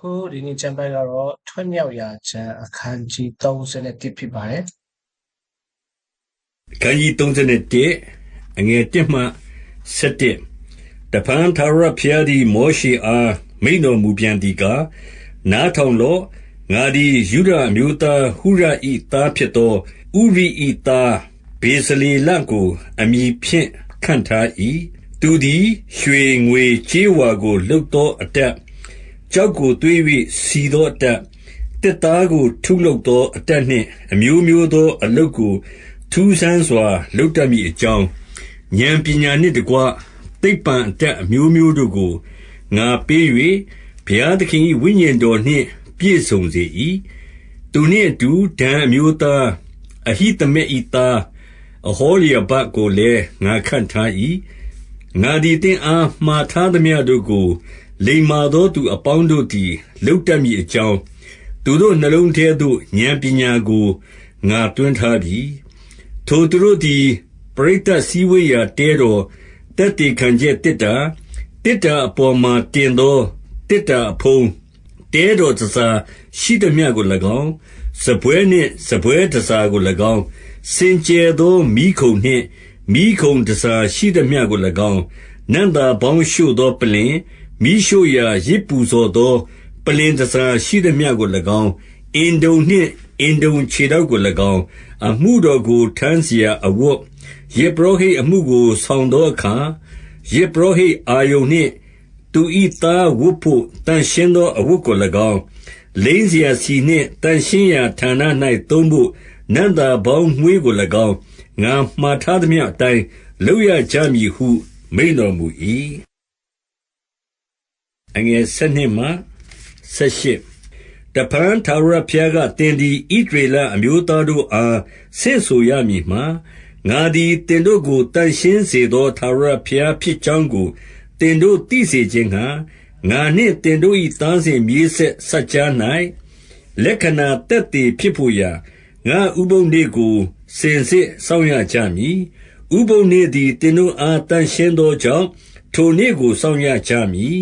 ခုဒီနေ့ကျမ်းပိုက်ကတော့ထွက်မြောက်ရာကျမ်းအခန်းကြီး31ဖြစ်ပါတယ်ခန်းကြီး31အငယ်1မှ7တပန်သာရဖျားသည်မောရှေအားမိန်တော်မူပြန်သည်ကားနားထောင်လော့ငါသည်ယူဒအမျိုးသားဟုရဤသားဖြစ်သောဥရိဤသားဘေဇလေလကိုအမိဖြင့်ခန့်ထား၏သူသည်ရွှေငွေကြေးဝါကိုလှုပ်သောအတက် ကြောက်ကိုတွေး၍စီသောအတက်တစ်သားကို ထုလုပ်သော အတက်နှင့် အမျိုးမျိုးသော အလုတ်ကို ထူးဆန်းစွာ လုပ်တတ်မည်အကြောင်းဉာဏ်ပညာနှင့်တကွ သိပ္ပံအတတ်အမျိုးမျိုးတို့ကို ငါပေး၍ဘုရားသခင်၏ဝိညာဉ်တော်နှင့် ပြည့်စုံစေ၏သူနှင့်အတူဒံအမျိုးသား အဟိသမက်၏သား အဟောလျဘကိုလည်း ငါခန့်ထား၏ ငါသည် သင်အားမှားထားသမျှတို့ကို လိမ္မာသောသူအပေါင်းတို့သည် လုပ်တတ်မည်အကြောင်း သူတို့နှလုံးထဲသို့ဉာဏ်ပညာကို ငါသွင်းထားပြီ ထိုသူတို့သည် ပရိသတ်စည်းဝေးရာတဲတော်တက်တေခံချက်တစ်တာတစ်တာအပေါ်မှာတင်သောတစ်တာအဖုံး တဲတော်တစားရှိသည်မြကို၎င်းစပွဲနှင့်စပွဲတစားကို၎င်း စင်ကြယ်သောမိခုံနှင့် မီးခုံတန်ဆာရှိသမျှကို၎င်း၊နံ့သာပေါင်းရှို့သောပလ္လင်၊မီးရှို့ရာယဇ်ပူဇော်သော ပလ္လင်တန်ဆာရှိသမျှကို၎င်း၊အင်တုံနှင့် အင်တုံခြေထောက်ကို၎င်း၊အမှုတော်ကို ထမ်းစရာအဝတ်၊ယဇ်ပုရောဟိတ်အမှုကို ဆောင်သောအခါ၊ယဇ်ပုရောဟိတ်အာရုန်နှင့် သူ၏သားဝတ်ဘို့ သန့်ရှင်းသော အဝတ်ကို၎င်း၊လိမ်းစရာဆီနှင့် သန့်ရှင်းရာဌာန၌သုံးဘို့ နန္တာပေါင်းငွေးကို၎င်း ငါမှားထားသည်မြအတိုင်းလောက်ရကြမည်ဟု မိန်တော်မူ၏အငယ်၁၂မှ၁၈တပန် ထာဝရဘုရားကတင်ဒီဣဒရေလ အမျိုးသားတို့အား ဆင့်ဆိုရမည်မှာ ငါသည်တင်တို့ကိုတန်ရှင်းစေသော ထာဝရဘုရားဖြစ်ကြောင်းကိုတင်တို့သိစေခြင်းငှာငါနှင့်တင်တို့၏သားစဉ်မြေးဆက်စัจ जा ၌လက္ခဏာတက်တည်ဖြစ်ဖို့ရာ ငါဥပုံနေ့ကို စင်စစ်စောင့်ရကြမည် ဥပုံနေ့သည်တင်တို့အားတန်ရှင်းသောကြောင့် ထိုနေ့ကို စောင့်ရကြမည်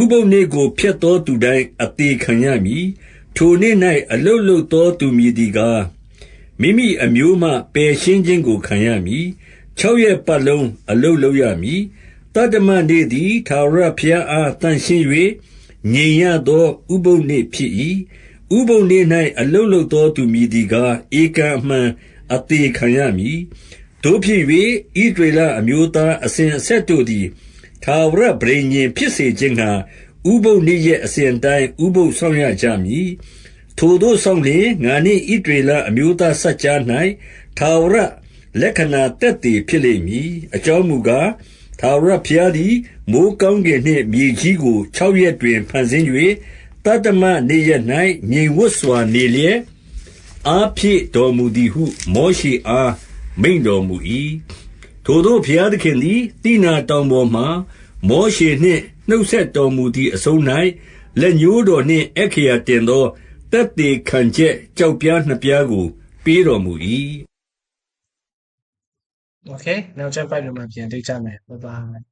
ဥပုသ်နေ့ကို ဖျက်သောသူတိုင်း အသေခံရမည်။ထိုနေ့၌အလုပ်လုပ်သောသူမည်သည်ကား၊မိမိအမျိုးမှ ပယ်ရှင်းခြင်းကို ခံရမည်။ခြောက်ရက်ပတ်လုံး အလုပ်လုပ်ရမည်။သတ္တမနေ့သည် ထာဝရဘုရားအား သန့်ရှင်း၍ငြိမ်ရသော ဥပုသ်နေ့ဖြစ်၏။ ဥပုသ်နေ့၌အလုပ်လုပ်သော သူမည်သည်ကား၊ဧကန်အမှန်အသေခံရမည်။သို့ဖြစ်၍ဣသရေလအမျိုးသား အစဉ်အဆက်တို့သည် ထာဝရပဋိညာဉ်ဖြစ်စေခြင်းငှါ ဥပုသ်နေ့ရက် အစဉ်အတိုင်း ဥပုသ်စောင့်ရကြမည်။ထိုသို့စောင့်လျှင် ငါနှင့် ဣသရေလအမျိုးသားစပ်ကြား၌ထာဝရလက္ခဏာသက်သေဖြစ်လိမ့်မည်။အကြောင်းမူကား၊ထာဝရဘုရားသည် မိုဃ်းကောင်းကင်နှင့် မြေကြီးကို ခြောက်ရက်တွင် ဖန်ဆင်း၍သ တ္တမနေ့ရက်၌ငြိမ်ဝပ်စွာနေလျက်အားဖြည့်တော်မူသည်ဟု မောရှေအားမိန့်တော်မူ၏။ထိုသို့ဘုရားသခင်သည်သိနာတောင်ပေါ်မှာမောရှေနှင့်နှုတ်ဆက်တော်မူသည်အဆုံး၌လက်ညှိုးတော်နှင့်အက္ခရာတင်သောသက်သေခံချက်ကျောက်ပြားနှစ်ပြားကို ပေးတော်မူ၏။ Okay နောက်ကျမ်းပိုက်မှာပြန်တွေ့ကြမယ် Bye bye